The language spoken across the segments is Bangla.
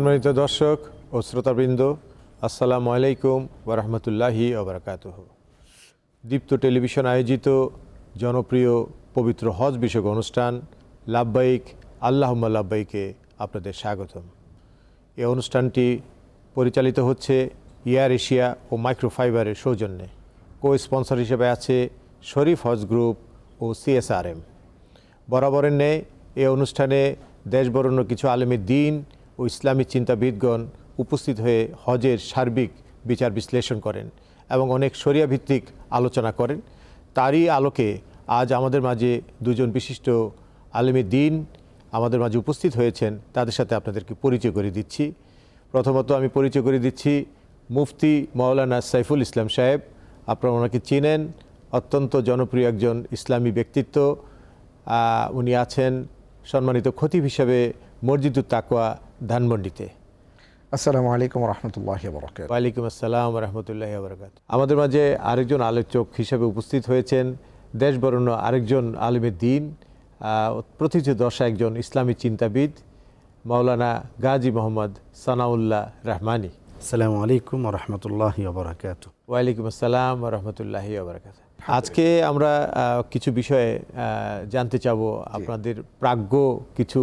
সম্মানিত দর্শক ও শ্রোতাবৃন্দ, আসসালামু আলাইকুম ওরহমতুল্লাহি ওবরাকাত দীপ্ত টেলিভিশন আয়োজিত জনপ্রিয় পবিত্র হজ বিষয়ক অনুষ্ঠান, লাব্বাইক, আল্লাহম্মা লাব্বাইকে আপনাদের স্বাগতম। এই অনুষ্ঠানটি পরিচালিত হচ্ছে এয়ার এশিয়া ও মাইক্রোফাইবারের সৌজন্যে। কো স্পন্সর হিসেবে আছে শরীফ হজ গ্রুপ ও সিএসআরএম। বরাবরের ন্যায় এ অনুষ্ঠানে দেশবরণ্য কিছু আলেমের দিন ও ইসলামী চিন্তাবিদগণ উপস্থিত হয়ে হজের সার্বিক বিচার বিশ্লেষণ করেন এবং অনেক শরিয়া ভিত্তিক আলোচনা করেন। তারই আলোকে আজ আমাদের মাঝে দুজন বিশিষ্ট আলেমের দিন আমাদের মাঝে উপস্থিত হয়েছেন। তাদের সাথে আপনাদেরকে পরিচয় করে দিচ্ছি। প্রথমত আমি পরিচয় করে দিচ্ছি মুফতি মাওলানা সাইফুল ইসলাম সাহেব। আপনারা ওনাকে চিনেন, অত্যন্ত জনপ্রিয় একজন ইসলামী ব্যক্তিত্ব। উনি আছেন সম্মানিত খতিব হিসাবে মসজিদুত তাকোয়া ধানমন্ডিতে। আসসালামু আলাইকুম রহমতুল্লাহ বরকাত ওয়ালাইকুম আসসালাম রহমতুল্লাহ বরকাত আমাদের মাঝে আরেকজন আলোচক হিসেবে উপস্থিত হয়েছেন দেশবরণ্য আরেকজন আলিমের দিন প্রথিত দশা একজন ইসলামী চিন্তাবিদ মাওলানা গাজী মোহাম্মদ সানাউল্লাহ রহমানি। আসসালামু আলাইকুম রহমতুল্লাহ বরাকাত ওয়ালাইকুম আসসালাম রহমতুল্লাহ বরকাত আজকে আমরা কিছু বিষয়ে জানতে চাবো আপনাদের প্রাজ্ঞ কিছু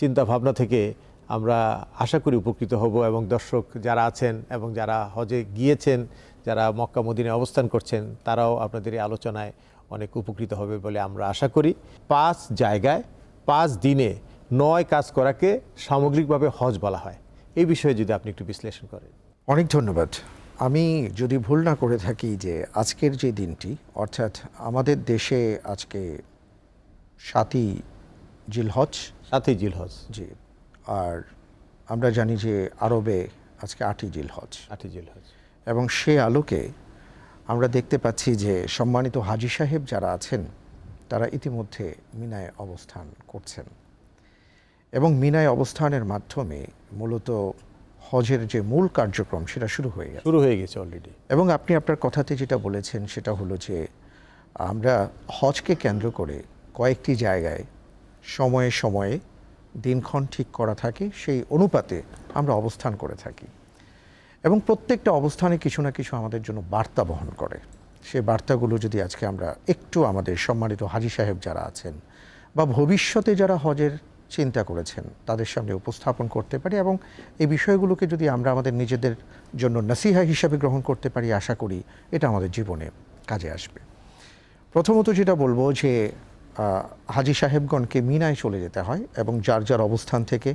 চিন্তা ভাবনা থেকে। আমরা আশা করি উপকৃত হব এবং দর্শক যারা আছেন এবং যারা হজে গিয়েছেন যারা মক্কা মদিনে অবস্থান করছেন তারাও আপনাদের এই আলোচনায় অনেক উপকৃত হবে বলে আমরা আশা করি। পাঁচ জায়গায় পাঁচ দিনে নয় কাজ করাকে সামগ্রিকভাবে হজ বলা হয়। এই বিষয়ে যদি আপনি একটু বিশ্লেষণ করেন। অনেক ধন্যবাদ। আমি যদি ভুল না করে থাকি যে আজকের যে দিনটি অর্থাৎ আমাদের দেশে আজকে সাতই জিলহজ। সাথেই জিল হজ জি। আর আমরা জানি যে আরবে আজকে আটই জিল হজ আটই জিল হজ এবং সে আলোকে আমরা দেখতে পাচ্ছি যে সম্মানিত হাজি সাহেব যারা আছেন তারা ইতিমধ্যে মিনায় অবস্থান করছেন। এবং মিনায় অবস্থানের মাধ্যমে মূলত হজের যে মূল কার্যক্রম সেটা শুরু হয়ে গেছে। শুরু হয়ে গেছে অলরেডি এবং আপনি আপনার কথাতে যেটা বলেছেন সেটা হলো যে আমরা হজকে কেন্দ্র করে কয়েকটি জায়গায় সময়ে সময়ে দিনক্ষণ ঠিক করা থাকে, সেই অনুপাতে আমরা অবস্থান করে থাকি। এবং প্রত্যেকটা অবস্থানে কিছু না কিছু আমাদের জন্য বার্তা বহন করে। সে বার্তাগুলো যদি আজকে আমরা একটু আমাদের সম্মানিত হাজি সাহেব যারা আছেন বা ভবিষ্যতে যারা হজের চিন্তা করেছেন, তাদের সামনে উপস্থাপন করতে পারি এবং এই বিষয়গুলোকে যদি আমরা আমাদের নিজেদের জন্য নাসিহা হিসাবে গ্রহণ করতে পারি, আশা করি এটা আমাদের জীবনে কাজে আসবে। প্রথমত যেটা বলব যে হাজি সাহেবগণকে মিনায় চলে যেতে হয় এবং যার যার অবস্থান থেকে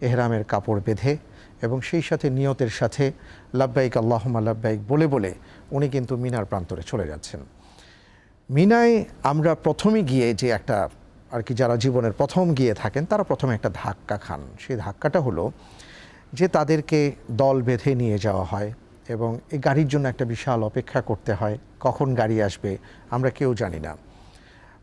এহরামের কাপড় বেঁধে এবং সেই সাথে নিয়তের সাথে লাব্বাইক আল্লাহমা লাব্বাইক বলে বলে উনি কিন্তু মিনার প্রান্তরে চলে যাচ্ছেন। মিনায় আমরা প্রথমে গিয়ে যে একটা আর কি যারা জীবনের প্রথম গিয়ে থাকেন, তারা প্রথমে একটা ধাক্কা খান। সেই ধাক্কাটা হলো যে তাদেরকে দল বেঁধে নিয়ে যাওয়া হয় এবং এই গাড়ির জন্য একটা বিশাল অপেক্ষা করতে হয়, কখন গাড়ি আসবে আমরা কেউ জানি না।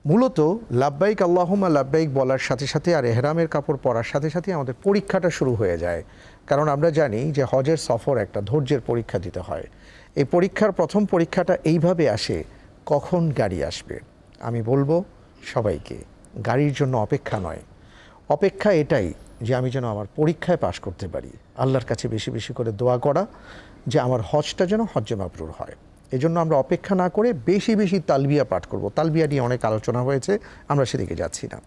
মূলত লাব্বাইক আল্লাহুমা লাব্বাইক বলার সাথে সাথে আর এহরামের কাপড় পরার সাথে সাথে আমাদের পরীক্ষাটা শুরু হয়ে যায়। কারণ আমরা জানি যে হজের সফর একটা ধৈর্যের পরীক্ষা দিতে হয়। এই পরীক্ষার প্রথম পরীক্ষাটা এইভাবে আসে, কখন গাড়ি আসবে? আমি বলব সবাইকে, গাড়ির জন্য অপেক্ষা নয়। অপেক্ষা এটাই যে আমি যেন আমার পরীক্ষায় পাশ করতে পারি। আল্লাহর কাছে বেশি বেশি করে দোয়া করা যে আমার হজটা যেন হজ্জে মাবরুর হয়। এই জন্য আমরা অপেক্ষা না করে বেশি বেশি তালবিয়া পাঠ করব। তালবিয়া নিয়ে অনেক আলোচনা হয়েছে, আমরা সেদিকে যাচ্ছি না।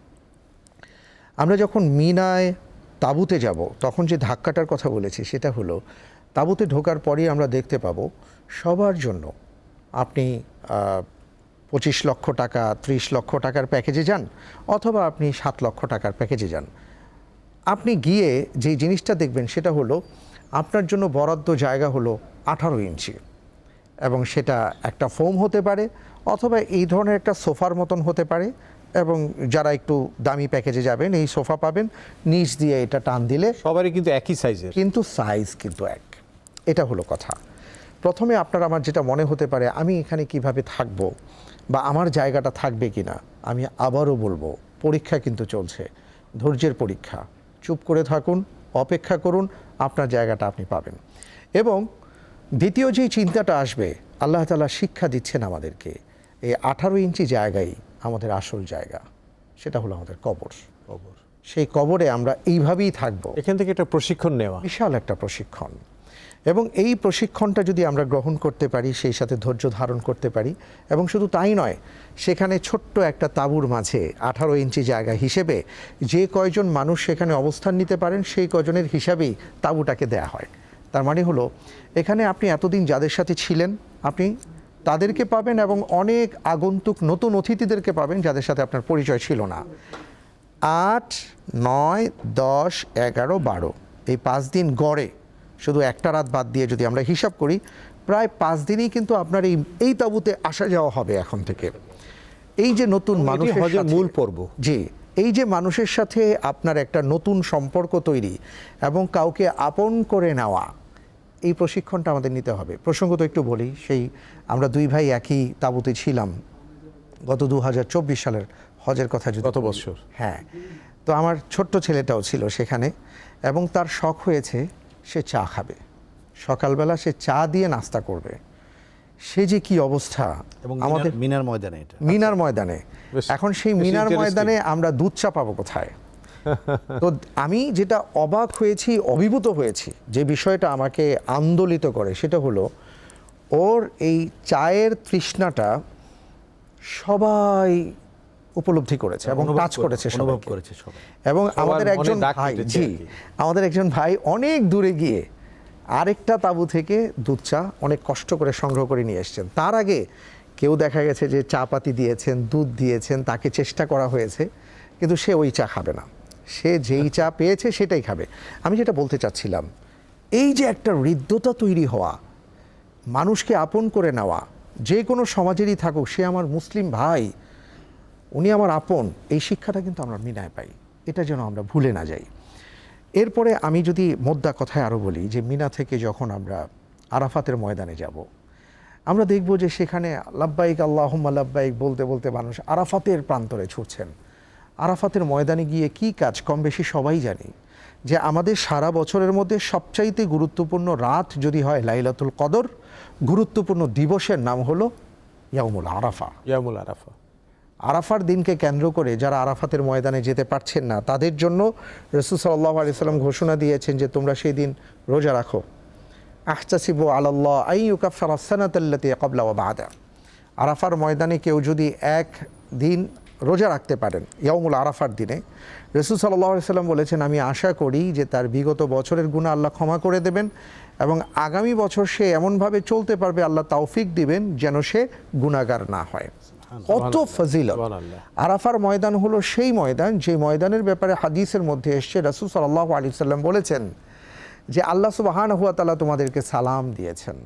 আমরা যখন মিনায় তাঁবুতে যাব, তখন যে ধাক্কাটার কথা বলেছি সেটা হলো, তাঁবুতে ঢোকার পরেই আমরা দেখতে পাবো, সবার জন্য আপনি পঁচিশ লক্ষ টাকা, ত্রিশ লক্ষ টাকার প্যাকেজে যান, অথবা আপনি সাত লক্ষ টাকার প্যাকেজে যান। আপনি গিয়ে যে জিনিসটা দেখবেন সেটা হলো, আপনার জন্য বরাদ্দ জায়গা হলো আঠারো ইঞ্চি। এবং সেটা একটা ফোম হতে পারে অথবা এই ধরনের একটা সোফার মতন হতে পারে এবং যারা একটু দামি প্যাকেজে যাবেন এই সোফা পাবেন নিচ দিয়ে এটা টান দিলে সবারই কিন্তু একই সাইজের। কিন্তু সাইজ কিন্তু এক। এটা হলো কথা। প্রথমে আপনার আমার যেটা মনে হতে পারে আমি এখানে কীভাবে থাকব বা আমার জায়গাটা থাকবে কি না আমি আবারও বলব পরীক্ষা কিন্তু চলছে। ধৈর্যের পরীক্ষা। চুপ করে থাকুন অপেক্ষা করুন আপনার জায়গাটা আপনি পাবেন। এবং দ্বিতীয় যেই চিন্তাটা আসবে আল্লাহ তালা শিক্ষা দিচ্ছেন আমাদেরকে এই আঠারো ইঞ্চি জায়গায় আমাদের আসল জায়গা। সেটা হলো আমাদের কবর। কবর। সেই কবরে আমরা এইভাবেই থাকব। এখান থেকে একটা প্রশিক্ষণ নেওয়া। বিশাল একটা প্রশিক্ষণ। এবং এই প্রশিক্ষণটা যদি আমরা গ্রহণ করতে পারি সেই সাথে ধৈর্য ধারণ করতে পারি এবং শুধু তাই নয় সেখানে ছোট্ট একটা তাঁবুর মাঝে আঠারো ইঞ্চি জায়গা হিসেবে যে কয়জন মানুষ সেখানে অবস্থান নিতে পারেন সেই কজনের হিসাবেই তাঁবুটাকে দেয়া হয়। তার মানে হলো এখানে আপনি এতদিন যাদের সাথে ছিলেন আপনি তাদেরকে পাবেন এবং অনেক আগন্তুক নতুন অতিথিদেরকে পাবেন যাদের সাথে আপনার পরিচয় ছিল না আট নয় দশ এগারো বারো এই পাঁচ দিন গড়ে শুধু একটা রাত বাদ দিয়ে যদি আমরা হিসাব করি প্রায় পাঁচ দিনই কিন্তু আপনার এই এই তাঁবুতে আসা যাওয়া হবে এখন থেকে এই যে নতুন মানুষ হজের মূল পর্ব। জি এই যে মানুষের সাথে আপনার একটা নতুন সম্পর্ক তৈরি এবং কাউকে আপন করে নেওয়া এই প্রশিক্ষণটা আমাদের নিতে হবে। প্রসঙ্গত একটু বলি সেই আমরা দুই ভাই একই তাঁবুতে ছিলাম গত দু হাজার চব্বিশ সালের হজের কথা যদি গত। বৎসর। হ্যাঁ তো আমার ছোট্ট ছেলেটাও ছিল সেখানে এবং তার শখ হয়েছে সে চা খাবে। সকালবেলা সে চা দিয়ে নাস্তা করবে। সে যে কি অবস্থা এবং আমাদের মিনার ময়দানে মিনার ময়দানে। এখন সেই মিনার ময়দানে আমরা দুধ চা পাবো কোথায়? তো আমি যেটা অবাক হয়েছি অভিভূত হয়েছি যে বিষয়টা আমাকে আন্দোলিত করে সেটা হলো ওর এই চায়ের তৃষ্ণাটা সবাই উপলব্ধি করেছে এবং করে- করেছে অনুভব করেছে এবং আমাদের একজন ভাই জি আমাদের একজন ভাই অনেক দূরে গিয়ে আরেকটা তাঁবু থেকে দুধ চা অনেক কষ্ট করে সংগ্রহ করে নিয়ে এসেছেন। তার আগে কেউ দেখা গেছে যে চা পাতি দিয়েছেন দুধ দিয়েছেন তাকে চেষ্টা করা হয়েছে কিন্তু সে ওই চা খাবে না। সে যেই চা পেয়েছে সেটাই খাবে। আমি যেটা বলতে চাচ্ছিলাম, এই যে একটা হৃদ্যতা তৈরি হওয়া, মানুষকে আপন করে নেওয়া, যে কোনো সমাজেরই থাকুক, সে আমার মুসলিম ভাই, উনি আমার আপন, এই শিক্ষাটা কিন্তু আমরা মিনায় পাই। এটা যেন আমরা ভুলে না যাই। এরপরে আমি যদি মোদ্দা কথায় আরও বলি যে মিনা থেকে যখন আমরা আরাফাতের ময়দানে যাব, আমরা দেখব যে সেখানে লাব্বাইক আল্লাহুম্মা লাব্বাইক বলতে বলতে মানুষ আরাফাতের প্রান্তরে ছুটছেন। আরাফাতের ময়দানে গিয়ে কি কাজ? কম বেশি সবাই জানি যে আমাদের সারা বছরের মধ্যে সবচাইতে গুরুত্বপূর্ণ রাত যদি হয় লাইলাতুল কদর গুরুত্বপূর্ণ দিবসের নাম হলো ইয়াউমুল আরাফা। ইয়ামুল আরাফা। আরাফার দিনকে কেন্দ্র করে যারা আরাফাতের ময়দানে যেতে পারছেন না তাদের জন্য রসুল সাল্লাহ আলিয়াল্লাম ঘোষণা দিয়েছেন যে তোমরা সেই দিন রোজা রাখো। আহতাসিবু আলাল্লাহ আই ইউকাফার আসানাতাল্লাতি কবলা ও বাদা। আরাফার ময়দানে কেউ যদি এক দিন রোজা রাখতে পারেন ইয়ামুল আরাফার দিনে। রসুল সাল্লাহ সাল্লাম বলেছেন আমি আশা করি যে তার বিগত বছরের গুণা আল্লাহ ক্ষমা করে দেবেন এবং আগামী বছর সে এমনভাবে চলতে পারবে আল্লাহ তাওফিক দিবেন যেন সে গুণাগার না হয়। কত ফজিলত। আরাফার ময়দান হলো সেই ময়দান যে ময়দানের ব্যাপারে হাদিসের মধ্যে এসছে রাসুল সাল্লাহ আলী সাল্লাম বলেছেন যে আল্লাহ সুবাহান হুয়া তালা তোমাদেরকে সালাম দিয়েছেন।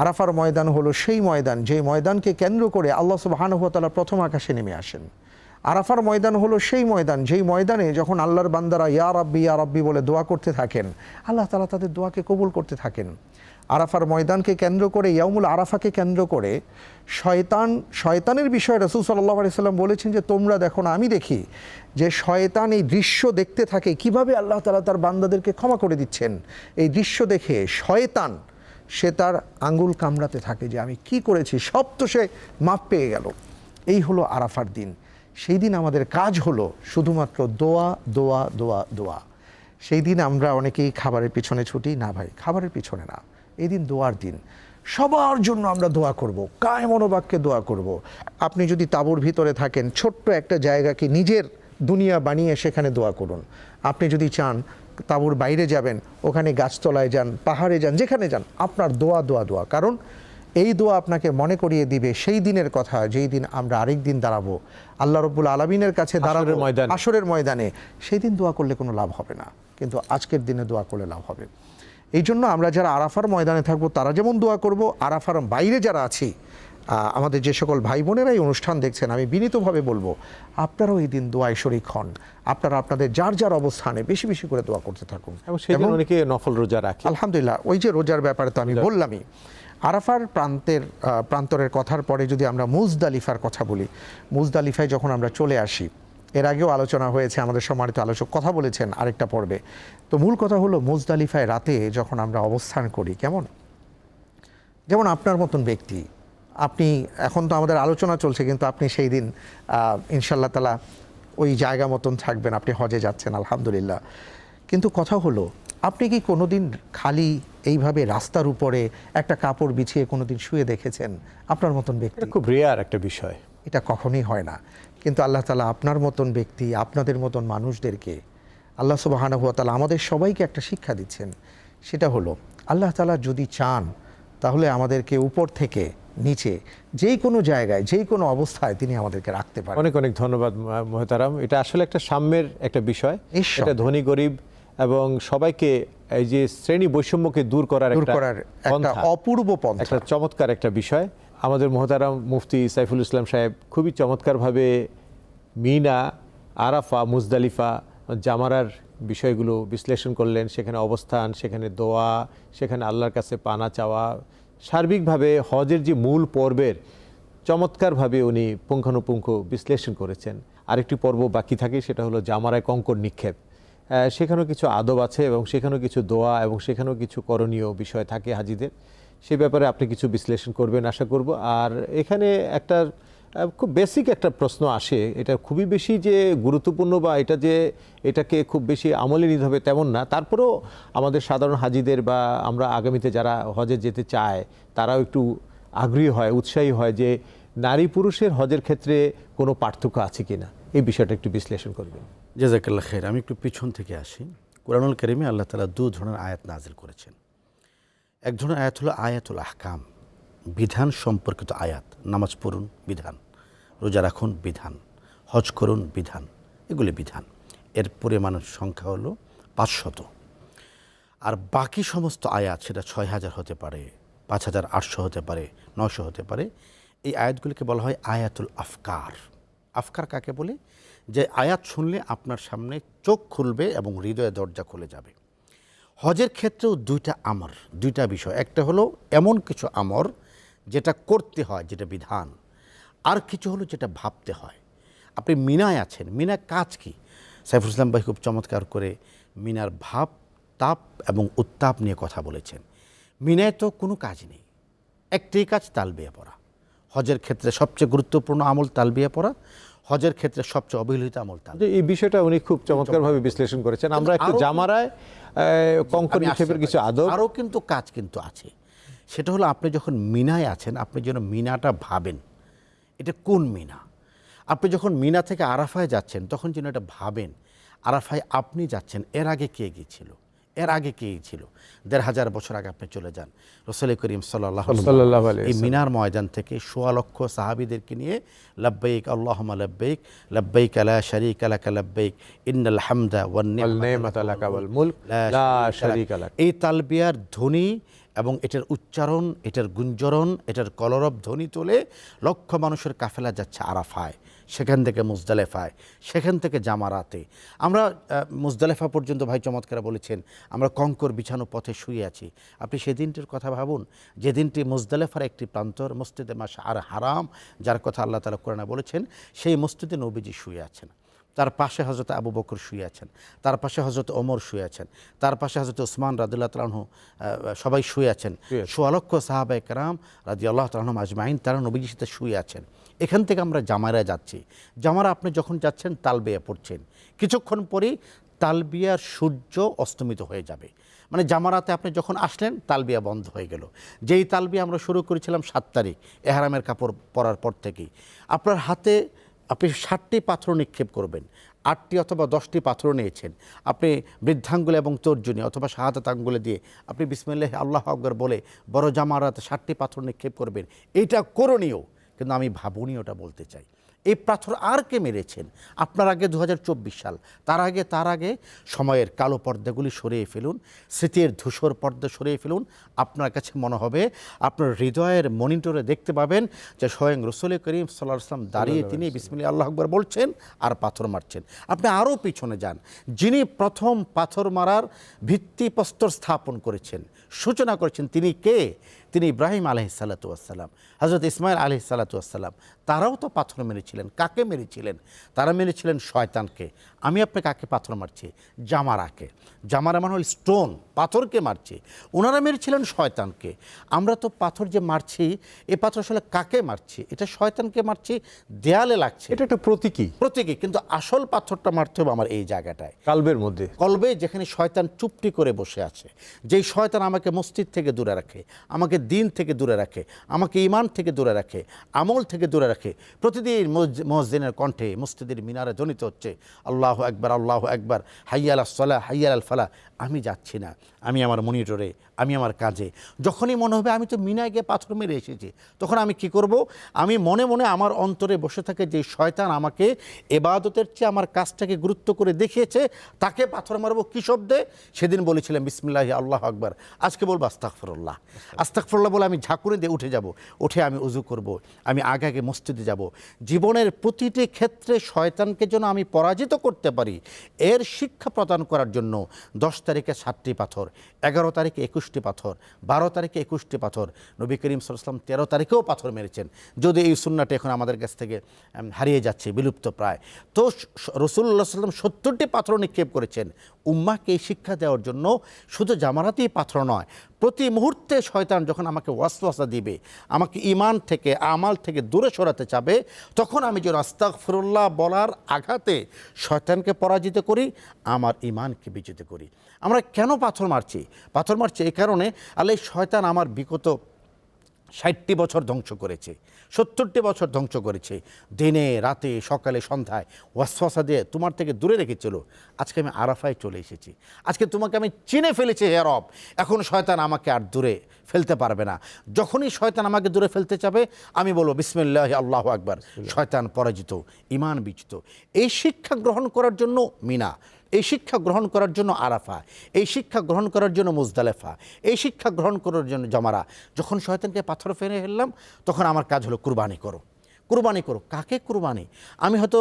আরাফার ময়দান হলো সেই ময়দান যে ময়দানকে কেন্দ্র করে আল্লাহ সুবাহান হুয়া তালা প্রথম আকাশে নেমে আসেন। আরাফার ময়দান হলো সেই ময়দান, যেই ময়দানে যখন আল্লাহর বান্দারা ইয়া রাব্বি ইয়া রাব্বি বলে দোয়া করতে থাকেন, আল্লাহ তালা তাদের দোয়াকে কবুল করতে থাকেন। আরাফার ময়দানকে কেন্দ্র করে ইয়ামুল আরাফাকে কেন্দ্র করে শয়তান, শয়তানের বিষয়ে রসুল সাল্লাহ সাল্লাম বলেছেন যে, তোমরা দেখো না, আমি দেখি যে শয়তান এই দৃশ্য দেখতে থাকে, কীভাবে আল্লাহ তালা তার বান্দাদেরকে ক্ষমা করে দিচ্ছেন? এই দৃশ্য দেখে শয়তান সে তার আঙ্গুল কামড়াতে থাকে যে আমি কি করেছি, সব তো সে মাপ পেয়ে গেল। এই হলো আরাফার দিন। সেই দিন আমাদের কাজ হলো শুধুমাত্র দোয়া দোয়া দোয়া দোয়া। সেই দিন আমরা অনেকেই খাবারের পিছনে ছুটি। না ভাই, খাবারের পিছনে না। এই দিন দোয়ার দিন। সবার জন্য আমরা দোয়া করব কায় মনোবাক্যে দোয়া করব। আপনি যদি তাঁবুর ভিতরে থাকেন, ছোট্ট একটা জায়গাকে নিজের দুনিয়া বানিয়ে সেখানে দোয়া করুন। আপনি যদি চান তাঁবুর বাইরে যাবেন ওখানে গাছতলায় যান পাহাড়ে যান যেখানে যান আপনার দোয়া দোয়া দোয়া। কারণ এই দোয়া আপনাকে মনে করিয়ে দিবে সেই দিনের কথা যেই দিন আমরা আরেক দিন দাঁড়াবো। আল্লাহ রব্বুল আলমিনের কাছে দাঁড়াবো ময়দানে। আসরের ময়দানে। সেই দিন দোয়া করলে কোনো লাভ হবে না। কিন্তু আজকের দিনে দোয়া করলে লাভ হবে। এই জন্য আমরা যারা আরাফার ময়দানে থাকব তারা যেমন দোয়া করব আরাফার বাইরে যারা আছি আমাদের যে সকল ভাই বোনেরা এই অনুষ্ঠান দেখছেন আমি বিনীতভাবে বলব আপনারাও এই দিন দোয়ায় শরিক হন। আপনারা আপনাদের যার যার অবস্থানে বেশি বেশি করে দোয়া করতে থাকুন। এবং অনেকে নফল রোজা রাখে। আলহামদুলিল্লাহ ওই যে রোজার ব্যাপারে তো আমি বললামই আরাফার প্রান্তের প্রান্তরের কথার পরে যদি আমরা মুজদালিফার কথা বলি মুজদালিফায় যখন আমরা চলে আসি এর আগেও আলোচনা হয়েছে আমাদের সম্মানিত আলোচক কথা বলেছেন আরেকটা পর্বে। তো মূল কথা হলো মুজদালিফায় রাতে যখন আমরা অবস্থান করি কেমন? যেমন আপনার মতন ব্যক্তি আপনি এখন তো আমাদের আলোচনা চলছে কিন্তু আপনি সেই দিন ইনশাল্লাহ তালা ওই জায়গা মতন থাকবেন আপনি হজে যাচ্ছেন আলহামদুলিল্লাহ। কিন্তু কথা হলো আপনি কি কোনো দিন খালি এইভাবে রাস্তার উপরে একটা কাপড় বিছিয়ে কোনো দিন শুয়ে দেখেছেন? আপনার মতন ব্যক্তি। খুব রেয়ার একটা বিষয়। এটা কখনোই হয় না। কিন্তু আল্লাহ তালা আপনার মতন ব্যক্তি আপনাদের মতন মানুষদেরকে আল্লাহ সুবাহানহু তালা আমাদের সবাইকে একটা শিক্ষা দিচ্ছেন। সেটা হলো আল্লাহ তালা যদি চান তাহলে আমাদেরকে উপর থেকে নিচে যেই কোনো জায়গায় যেই কোনো অবস্থায় তিনি আমাদেরকে রাখতে পারেন। অনেক অনেক ধন্যবাদ মহতারাম। এটা আসলে একটা সাম্যের একটা বিষয়। এটা ধনী গরিব এবং সবাইকে এই যে শ্রেণি বৈষম্যকে দূর করার একটা করার একটা অপূর্ব পন্থা। একটা চমৎকার একটা বিষয়। আমাদের মহতারাম মুফতি সাইফুল ইসলাম সাহেব খুবই চমৎকারভাবে মিনা আরাফা মুজদালিফা জামারার বিষয়গুলো বিশ্লেষণ করলেন। সেখানে অবস্থান সেখানে দোয়া সেখানে আল্লাহর কাছে পানা চাওয়া সার্বিকভাবে হজের যে মূল পর্বের চমৎকারভাবে উনি পুঙ্খানুপুঙ্খ বিশ্লেষণ করেছেন। আরেকটি পর্ব বাকি থাকে, সেটা হলো জামারায় কঙ্কর নিক্ষেপ। সেখানেও কিছু আদব আছে এবং সেখানেও কিছু দোয়া এবং সেখানেও কিছু করণীয় বিষয় থাকে হাজিদের। সে ব্যাপারে আপনি কিছু বিশ্লেষণ করবেন আশা করব। আর এখানে একটা খুব বেসিক একটা প্রশ্ন আসে। এটা খুবই বেশি যে গুরুত্বপূর্ণ বা এটা যে এটাকে খুব বেশি আমলে নিতে হবে তেমন না। তারপরেও আমাদের সাধারণ হাজিদের বা আমরা আগামীতে যারা হজে যেতে চায়, তারাও একটু আগ্রহী হয়, উৎসাহী হয় যে নারী পুরুষের হজের ক্ষেত্রে কোনো পার্থক্য আছে কি না এই বিষয়টা একটু বিশ্লেষণ করবেন। জাজাকাল্লাহ খের আমি একটু পিছন থেকে আসি। কোরআনুল করিমে আল্লাহ তালা দু ধরনের আয়াত নাজিল করেছেন। এক ধরনের আয়াত হলো আয়াতুল আহকাম, বিধান সম্পর্কিত আয়াত। নামাজ পড়ুন, বিধান। রোজা রাখুন, বিধান। হজ করুন, বিধান। এগুলি বিধান। এর পরিমাণের সংখ্যা হলো পাঁচশত। আর বাকি সমস্ত আয়াত সেটা ছয় হাজার হতে পারে, পাঁচ হাজার আটশো হতে পারে নশো হতে পারে। এই আয়াতগুলিকে বলা হয় আয়াতুল আফকার। আফকার কাকে বলে? যে আয়াত শুনলে আপনার সামনে চোখ খুলবে এবং হৃদয়ে দরজা খুলে যাবে। হজের ক্ষেত্রেও দুইটা আমর, দুইটা বিষয়। একটা হলো এমন কিছু আমর যেটা করতে হয় যেটা বিধান। আর কিছু হলো যেটা ভাবতে হয়। আপনি মিনায় আছেন। মিনা কাজ কি? সাইফুল ইসলাম ভাই খুব চমৎকার করে মিনার ভাব তাপ এবং উত্তাপ নিয়ে কথা বলেছেন। মিনায় তো কোনো কাজ নেই। একটি কাজ তালবিয়া পড়া। হজের ক্ষেত্রে সবচেয়ে গুরুত্বপূর্ণ আমল তালবিয়া পড়া। হজের ক্ষেত্রে সবচেয়ে অবহেলিত আমল তাল এই বিষয়টা উনি খুব চমৎকারভাবে বিশ্লেষণ করেছেন। আমরা একটু জামারায় নিক্ষেপের কিছু। আদব আরও কিন্তু কাজ কিন্তু আছে। সেটা হলো আপনি যখন মিনায় আছেন, আপনি যেন মিনাটা ভাবেন। এটা কোন মিনা? আপনি যখন মিনা থেকে আরাফায় যাচ্ছেন, তখন যেন এটা ভাবেন, আরাফায় আপনি যাচ্ছেন, এর আগে কে গিয়েছিল? এর আগে কে ছিল? দেড় হাজার বছর আগে আপনি চলে যান। রসুল করিম সাল্লাহ এই মিনার ময়দান থেকে সোয়া লক্ষ সাহাবিদেরকে নিয়ে লাব্বাইক আল্লাহুম্মা লাব্বাইক লাব্বাইক আলা শারীকা লাকা লাব্বাইক ইন্নাল হামদা। এই তালবিয়ার ধ্বনি এবং এটার উচ্চারণ এটার গুঞ্জরণ এটার কলরব ধ্বনি তোলে লক্ষ মানুষের কাফেলা যাচ্ছে আরাফায়। সেখান থেকে মুজদালেফায়, সেখান থেকে জামারাতে। আমরা মুজদালেফা পর্যন্ত ভাই চমৎকার বলেছেন, আমরা কঙ্কর বিছানো পথে শুয়ে আছি। আপনি সেদিনটির কথা ভাবুন যে দিনটি মুজদালেফার একটি প্রান্তর, মসজিদে মাস আর হারাম, যার কথা আল্লাহ তালা কোরআনে বলেছেন, সেই মসজিদে নবীজি শুয়ে আছেন। তার পাশে হজরত আবু বকর শুয়ে আছেন তার পাশে হজরত ওমর শুয়ে আছেন তার পাশে হজরত ওসমান রাদুল্লাহ তালাহু সবাই শুয়ে আছেন। সোয়ালক্ষ সাহাবাই কারাম রাজি আল্লাহ তালাহম আজমাইন তারা নবীজির সাথে শুয়ে আছেন। এখান থেকে আমরা জামারা যাচ্ছি। জামারা আপনি যখন যাচ্ছেন তালবিয়া পড়ছেন। কিছুক্ষণ পরেই তালবিয়ার সূর্য অস্তমিত হয়ে যাবে। মানে জামারাতে আপনি যখন আসলেন তালবিয়া বন্ধ হয়ে গেল। যেই তালবিয়া আমরা শুরু করেছিলাম সাত তারিখ এহারামের কাপড় পরার পর থেকেই। আপনার হাতে আপনি ষাটটি পাথর নিক্ষেপ করবেন, আটটি অথবা দশটি পাথর নিয়েছেন। আপনি বৃদ্ধাঙ্গুলে এবং তর্জনী অথবা শাহাদাত আঙ্গুলে দিয়ে আপনি বিসমিল্লাহ, আল্লাহ আকবর বলে বড় জামারাত ষাটটি পাথর নিক্ষেপ করবেন। এটা করণীয়, কিন্তু আমি ভাবনীয়টা বলতে চাই। এই পাথর আর কে মেরেছেন? আপনার আগে দু হাজার চব্বিশ সাল তার আগে তার আগে সময়ের কালো পর্দাগুলি সরিয়ে ফেলুন স্মৃতির ধূসর পর্দা সরিয়ে ফেলুন আপনার কাছে মনে হবে আপনার হৃদয়ের মনিটরে দেখতে পাবেন যে স্বয়ং রসুল করিম সাল্লাহ আসলাম দাঁড়িয়ে তিনি বিসমিল্লা আল্লাহ আকবর বলছেন আর পাথর মারছেন। আপনি আরও পিছনে যান। যিনি প্রথম পাথর মারার ভিত্তিপ্রস্তর স্থাপন করেছেন সূচনা করেছেন তিনি কে? তিনি ইব্রাহিম আলহি সাল্লাতুয়াসাল্লাম হজরত ইসমাইল আলহি সাল্লাতুয়াসাল্লাম তারাও তো পাথর মেরেছিলেন। কাকে মেরেছিলেন? তারা মেরেছিলেন শয়তানকে। আমি আপনি কাকে পাথর মারছি? জামারাকে। জামারা মানে হল স্টোন পাথরকে মারছি। ওনারা মেরেছিলেন শয়তানকে। আমরা তো পাথর যে মারছি এ পাথর আসলে কাকে মারছি? এটা শয়তানকে মারছি দেয়ালে লাগছে। এটা একটা প্রতীকী। প্রতীকী কিন্তু আসল পাথরটা মারতে হবে আমার এই জায়গাটায়। কালবের মধ্যে। কলবে যেখানে শয়তান চুপটি করে বসে আছে। যেই শয়তান আমাকে মসজিদ থেকে দূরে রাখে আমাকে দিন থেকে দূরে রাখে, আমাকে ইমান থেকে দূরে রাখে, আমল থেকে দূরে রাখে। প্রতিদিন মসজি- মসজিদের কণ্ঠে, মসজিদের মিনারে ধ্বনিত হচ্ছে, আল্লাহ একবার আল্লাহ একবার হাইয়াল সলা হাইয়াল ফালাহ। ফালা আমি যাচ্ছি না, আমি আমার মনিটরে আমি আমার কাজে। যখনই মনে হবে আমি তো মিনায় গিয়ে পাথর মেরে এসেছি, তখন আমি কি করব? আমি মনে মনে আমার অন্তরে বসে থাকে যে শয়তান আমাকে এবাদতের চেয়ে আমার কাজটাকে গুরুত্ব করে দেখিয়েছে, তাকে পাথর মারবো কী শব্দে? সেদিন বলেছিলাম, বিসমিল্লাহ, আল্লাহ আকবার। আজকে বলব আস্তাকফরুল্লাহ আস্তাকফরুল্লাহ বলে আমি ঝাঁকুনি দিয়ে উঠে যাব, উঠে আমি উজু করব, আমি আগে আগে মসজিদে যাব। জীবনের প্রতিটি ক্ষেত্রে শয়তানকে যেন আমি পরাজিত করতে পারি, এর শিক্ষা প্রদান করার জন্য দশ তারিখে সাতটি পাথর, এগারো তারিখে একুশটি পাথর, বারো তারিখে একুশটি পাথর। নবী করিম সাল্লাম তেরো তারিখেও পাথর মেরেছেন। যদি এই সুন্নাটি এখন আমাদের কাছ থেকে হারিয়ে যাচ্ছে, বিলুপ্ত প্রায়। তো রসুল্লাহ সাল্লাম সত্তরটি পাথর নিক্ষেপ করেছেন। উম্মাকে এই শিক্ষা দেওয়ার জন্য শুধু জামারাতেই পাথর নয় প্রতি মুহূর্তে শয়তান যখন আমাকে ওয়াসওয়াসা দিবে, আমাকে ইমান থেকে, আমাল থেকে দূরে সরাতে চাবে, তখন আমি যে রাস্তা ফিরুল্লাহ বলার আঘাতে শয়তানকে পরাজিত করি, আমার ইমানকে বিজিত করি। আমরা কেন পাথর মারছি? পাথর মারছি এই কারণে আলে শয়তান আমার বিগত ষাটটি বছর ধ্বংস করেছে সত্তরটি বছর ধ্বংস করেছে। দিনে রাতে সকালে সন্ধ্যায় ওয়াসওয়াসা দিয়ে তোমার থেকে দূরে রেখেছিল। আজকে আমি আরাফায় চলে এসেছি। আজকে তোমাকে আমি চিনে ফেলেছি হে রব। এখন শয়তান আমাকে আর দূরে ফেলতে পারবে না। যখনই শয়তান আমাকে দূরে ফেলতে চাবে আমি বলব বিসমিল্লাহ আল্লাহ আকবার। শয়তান পরাজিত ইমান বিচিত এই শিক্ষা গ্রহণ করার জন্য মিনা এই শিক্ষা গ্রহণ করার জন্য আরাফা, এই শিক্ষা গ্রহণ করার জন্য মুজদালেফা, এই শিক্ষা গ্রহণ করার জন্য জমারা। যখন শয়তানকে পাথর ফেলে ফেললাম, তখন আমার কাজ হলো কুরবানি করো। কুরবানি করো। কাকে কুরবানি? আমি হয়তো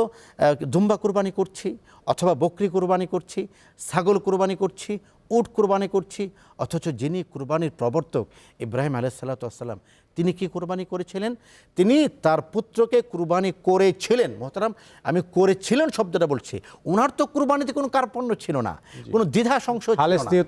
দুম্বা কুরবানি করছি, অথবা বকরি কুরবানি করছি, ছাগল কুরবানি করছি উট কুরবানি করছি অথচ যিনি কুরবানির প্রবর্তক ইব্রাহিম আলাইসাল্লাতাম তিনি কি কুরবানি করেছিলেন? তিনি তার পুত্রকে কুরবানি করেছিলেন। মোহতারাম আমি করেছিলেন শব্দটা বলছি। ওনার তো কুরবানিতে কোনো কার্পণ্য ছিল না কোনো দ্বিধা সংশয়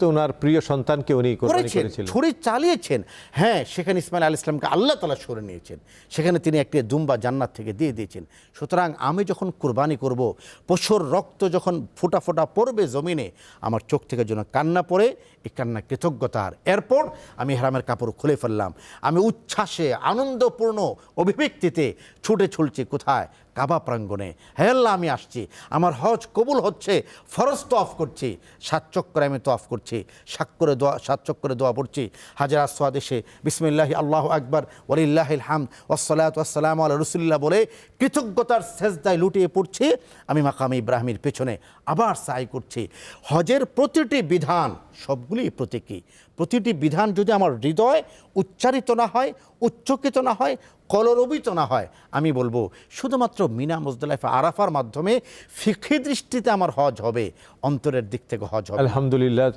তো ওনার প্রিয় সন্তানকে উনি করেছেন ছুরি চালিয়েছেন। হ্যাঁ সেখানে ইসমাইল আল ইসলামকে আল্লাহ তালা সরে নিয়েছেন। সেখানে তিনি একটি দুম্বা জান্নাত থেকে দিয়ে দিয়েছেন। সুতরাং আমি যখন কুরবানি করব পশুর রক্ত যখন ফোটা ফোটা পড়বে জমিনে আমার চোখ থেকে যেন কান্না পড়ে এই কান্না কৃতজ্ঞতার এরপর আমি হেরামের কাপড় খুলে ফেললাম। আমি উচ্ছ্বাসে, আনন্দপূর্ণ অভিব্যক্তিতে ছুটে ছুলছি কোথায়? কাবা প্রাঙ্গণে। আল্লাহ, আমি আসছি। আমার হজ কবুল হচ্ছে। ফরজ তো অফ করছি। সাত চক্করে আমি তো অফ করছি সাক্করে দোয়া, সাত চক্করে দোয়া পড়ছি। হাজার আসওয়াদ এসে বিসমিল্লাহি, আল্লাহ আকবর ওলিল্লাহিল হাম ওসলাত ওয়াসালাম আল রসুল্লাহ বলে কৃতজ্ঞতার সেজদায় লুটিয়ে পড়ছি। আমি মাকামে ইব্রাহিমের পেছনে আবার সাই করছি। হজের প্রতিটি বিধান সবগুলি প্রতীকী। প্রতিটি বিধান যদি আমার হৃদয় উচ্চারিত না হয়, উচ্চকিত না হয়, কলরবিত না হয়, আমি বলব শুধুমাত্র মিনা মুজদালাইফা আরাফার মাধ্যমে ফিখি দৃষ্টিতে আমার হজ হবে, অন্তরের দিক থেকে হজ হবে। আলহামদুলিল্লাহ।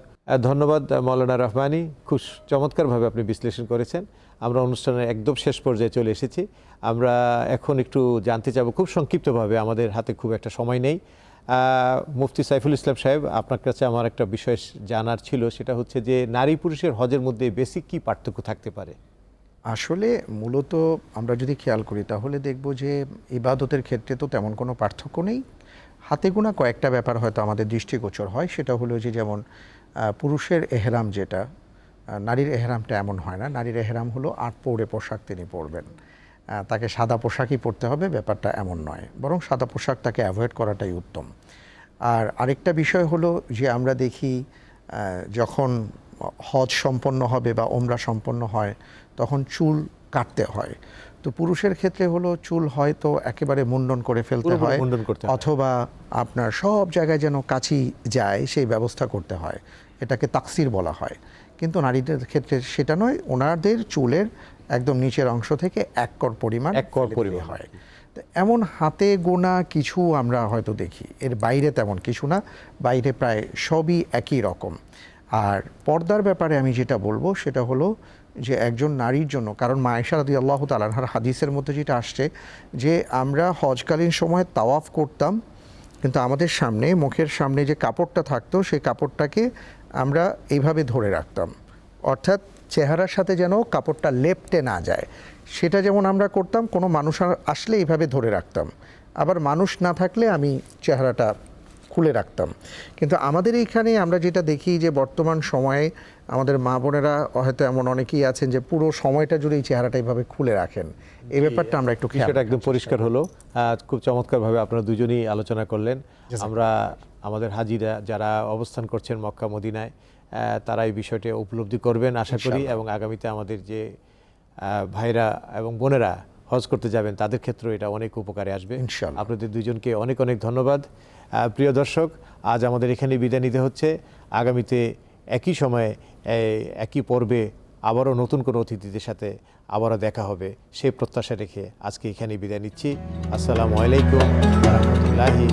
ধন্যবাদ মৌলানা রহমানি। খুব চমৎকারভাবে আপনি বিশ্লেষণ করেছেন। আমরা অনুষ্ঠানের একদম শেষ পর্যায়ে চলে এসেছি। আমরা এখন একটু জানতে চাবো, খুব সংক্ষিপ্তভাবে আমাদের হাতে খুব একটা সময় নেই। মুফতি সাইফুল ইসলাম সাহেব, আপনার কাছে আমার একটা বিষয় জানার ছিল, সেটা হচ্ছে যে নারী পুরুষের হজের মধ্যে বেসিক কি পার্থক্য থাকতে পারে? আসলে মূলত আমরা যদি খেয়াল করি, তাহলে দেখব যে ইবাদতের ক্ষেত্রে তো তেমন কোনো পার্থক্য নেই। হাতে গোনা কয়েকটা ব্যাপার হয়তো আমাদের দৃষ্টিগোচর হয়, সেটা হলো যে যেমন পুরুষের এহরাম যেটা নারীর এহরামটা এমন হয় না। নারীর এহরাম হলো আট পৌড়ে পোশাক তিনি পরবেন। তাকে সাদা পোশাকই পরতে হবে ব্যাপারটা এমন নয়। বরং সাদা পোশাক তাকে অ্যাভয়েড করাটাই উত্তম। আর আরেকটা বিষয় হলো যে আমরা দেখি যখন হজ সম্পন্ন হবে বা ওমরা সম্পন্ন হয় তখন চুল কাটতে হয়। তো পুরুষের ক্ষেত্রে হলো চুল হয়তো একেবারে মুন্ডন করে ফেলতে হয় মুন্ডন করতে। অথবা আপনার সব জায়গায় যেন কাছি যায় সেই ব্যবস্থা করতে হয়। এটাকে তাকসির বলা হয়। কিন্তু নারীদের ক্ষেত্রে সেটা নয় ওনাদের চুলের একদম নিচের অংশ থেকে এক কর পরিমাণ এক কর পরিমাণ। হয়। তো এমন হাতে গোনা কিছু আমরা হয়তো দেখি। এর বাইরে তেমন কিছু না বাইরে প্রায় সবই একই রকম। আর পর্দার ব্যাপারে আমি যেটা বলব সেটা হলো যে একজন নারীর জন্য কারণ মায়েশা রাদি আল্লাহ তালানহার হাদিসের মধ্যে যেটা আসছে যে আমরা হজকালীন সময় তাওয়াফ করতাম কিন্তু আমাদের সামনে মুখের সামনে যে কাপড়টা থাকতো সেই কাপড়টাকে আমরা এইভাবে ধরে রাখতাম। অর্থাৎ চেহারার সাথে যেন কাপড়টা লেপটে না যায়। সেটা যেমন আমরা করতাম কোনো মানুষ আসলে এইভাবে ধরে রাখতাম। আবার মানুষ না থাকলে আমি চেহারাটা খুলে রাখতাম। কিন্তু আমাদের এইখানে আমরা যেটা দেখি যে বর্তমান সময়ে আমাদের মা বোনেরা হয়তো এমন অনেকেই আছেন যে পুরো সময়টা জুড়ে এই চেহারাটা এইভাবে খুলে রাখেন। এই ব্যাপারটা আমরা একটু বিষয়টা একদম পরিষ্কার হলো। খুব চমৎকারভাবে আপনারা দুজনেই আলোচনা করলেন। আমরা আমাদের হাজিরা যারা অবস্থান করছেন মক্কা মদিনায় তারা এই বিষয়টি উপলব্ধি করবেন আশা করি এবং আগামীতে আমাদের যে ভাইরা এবং বোনেরা হজ করতে যাবেন তাদের ক্ষেত্রে এটা অনেক উপকারে আসবে। আপনাদের দুজনকে অনেক অনেক ধন্যবাদ। প্রিয় দর্শক আজ আমাদের এখানে বিদায় নিতে হচ্ছে। আগামীতে একই সময়ে একই পর্বে আবারও নতুন কোনো অতিথিদের সাথে আবারও দেখা হবে। সেই প্রত্যাশা রেখে আজকে এখানে বিদায় নিচ্ছি। আসসালামু আলাইকুম রহমতুল্লাহি